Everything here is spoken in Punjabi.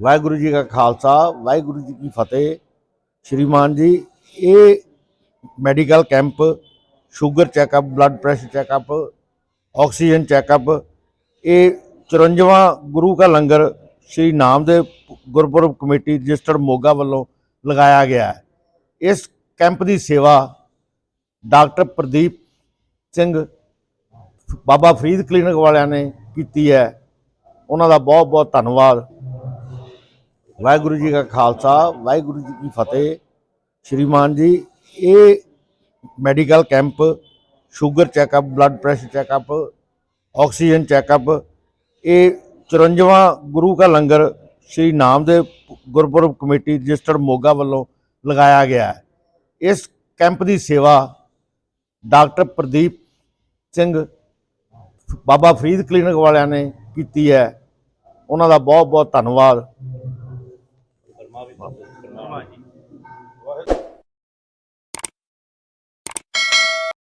ਵਾਹਿਗੁਰੂ ਜੀ ਕਾ ਖਾਲਸਾ, ਵਾਹਿਗੁਰੂ ਜੀ ਕੀ ਫਤਿਹ। ਸ਼੍ਰੀਮਾਨ ਜੀ, ਇਹ medical camp, sugar checkup, blood pressure checkup, oxygen checkup, ਇਹ 54ਵਾਂ ਗੁਰੂ ਕਾ ਲੰਗਰ ਸ਼੍ਰੀ ਨਾਮਦੇਵ ਗੁਰਪੁਰਬ ਕਮੇਟੀ ਰਜਿਸਟਰਡ ਮੋਗਾ ਵੱਲੋਂ ਲਗਾਇਆ ਗਿਆ ਹੈ। ਇਸ ਕੈਂਪ ਦੀ ਸੇਵਾ ਡਾਕਟਰ ਪ੍ਰਦੀਪ ਸਿੰਘ ਬਾਬਾ ਫਰੀਦ ਕਲੀਨਿਕ ਵਾਲਿਆਂ ਨੇ ਕੀਤੀ ਹੈ। ਉਹਨਾਂ ਦਾ ਬਹੁਤ ਬਹੁਤ ਧੰਨਵਾਦ। ਵਾਹਿਗੁਰੂ ਜੀ ਕਾ ਖਾਲਸਾ, ਵਾਹਿਗੁਰੂ ਜੀ ਕੀ ਫਤਿਹ। ਸ਼੍ਰੀਮਾਨ ਜੀ, ਇਹ medical camp, sugar checkup, blood pressure checkup, oxygen checkup, ਇਹ 54ਵਾਂ ਗੁਰੂ ਕਾ ਲੰਗਰ ਸ਼੍ਰੀ ਨਾਮਦੇਵ ਗੁਰਪੁਰਬ ਕਮੇਟੀ ਰਜਿਸਟਰਡ ਮੋਗਾ ਵੱਲੋਂ ਲਗਾਇਆ ਗਿਆ ਹੈ। ਇਸ ਕੈਂਪ ਦੀ ਸੇਵਾ ਡਾਕਟਰ ਪ੍ਰਦੀਪ ਸਿੰਘ ਬਾਬਾ ਫਰੀਦ ਕਲੀਨਿਕ ਵਾਲਿਆਂ ਨੇ ਕੀਤੀ ਹੈ। ਉਹਨਾਂ ਦਾ ਬਹੁਤ ਬਹੁਤ ਧੰਨਵਾਦ। ਪ੍ਰਭਾਵਿਤ ਕਰਨਾ ਜੀ।